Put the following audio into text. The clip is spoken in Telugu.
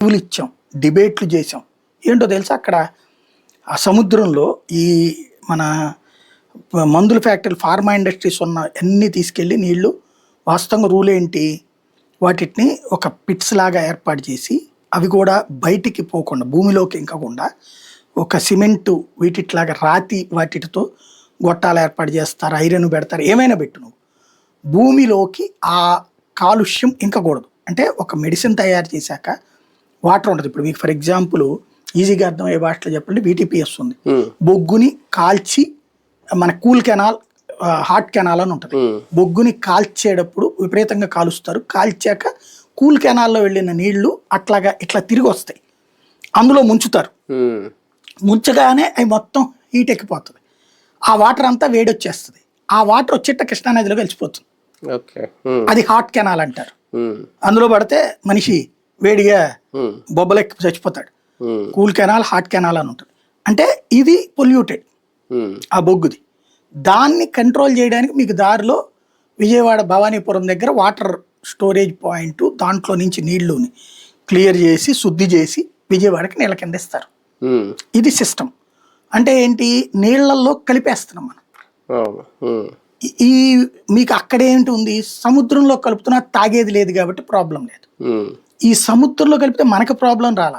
ఇంటర్వ్యూలు ఇచ్చాం డిబేట్లు చేసాం ఏంటో తెలుసా అక్కడ? ఆ సముద్రంలో ఈ మన మందుల ఫ్యాక్టరీ ఫార్మా ఇండస్ట్రీస్ ఉన్న అన్నీ తీసుకెళ్ళి నీళ్ళు వాస్తవంగా రూల్ ఏంటి? వాటిని ఒక పిట్స్ లాగా ఏర్పాటు చేసి అవి కూడా బయటికి పోకుండా భూమిలోకి ఇంకకుండా ఒక సిమెంటు వీటిట్లాగా రాతి వాటితో గొట్టాలు ఏర్పాటు చేస్తారు ఐరన్ పెడతారు ఏమైనా పెట్టు నువ్వు. భూమిలోకి ఆ కాలుష్యం ఇంకకూడదు. అంటే ఒక మెడిసిన్ తయారు చేశాక వాటర్ ఉంటుంది. ఇప్పుడు మీకు ఫర్ ఎగ్జాంపుల్ ఈజీగా అర్థమయ్యే భాషలో చెప్పండి బీటీపీఎస్ ఉంది. బొగ్గుని కాల్చి మన కూల్ కెనాల్ హాట్ కెనాల్ అని ఉంటుంది. బొగ్గుని కాల్చేటప్పుడు విపరీతంగా కాలుస్తారు. కాల్చాక కూల్ కెనాల్లో వెళ్ళిన నీళ్ళు అట్లాగా ఇట్లా తిరిగి వస్తాయి. అందులో ముంచుతారు. ముంచగానే అవి మొత్తం హీట్ ఎక్కిపోతుంది. ఆ వాటర్ అంతా వేడొచ్చేస్తుంది. ఆ వాటర్ వచ్చేట కృష్ణానదిలో కలిసిపోతుంది. అది హాట్ కెనాల్ అంటారు. అందులో పడితే మనిషి వేడిగా బొబ్బలెక్కి చచ్చిపోతాడు. కూల్ కెనాల్ హాట్ కెనాల్ అని ఉంటుంది. అంటే ఇది పొల్యూటెడ్. ఆ బొగ్గుది. దాన్ని కంట్రోల్ చేయడానికి మీకు దారిలో విజయవాడ భవానీపురం దగ్గర వాటర్ స్టోరేజ్ పాయింట్ దాంట్లో నుంచి నీళ్ళుని క్లియర్ చేసి శుద్ధి చేసి విజయవాడకి నీళ్ళ కింద ఇస్తారు. ఇది సిస్టమ్ అంటే ఏంటి? నీళ్ళలో కలిపేస్తున్నాం మనం. ఈ- మీకు అక్కడేంటి ఉంది? సముద్రంలో కలుపుతున్నా తాగేది లేదు కాబట్టి ప్రాబ్లం లేదు. ఈ సముద్రంలో కలిపితే మనకు ప్రాబ్లం రాలా?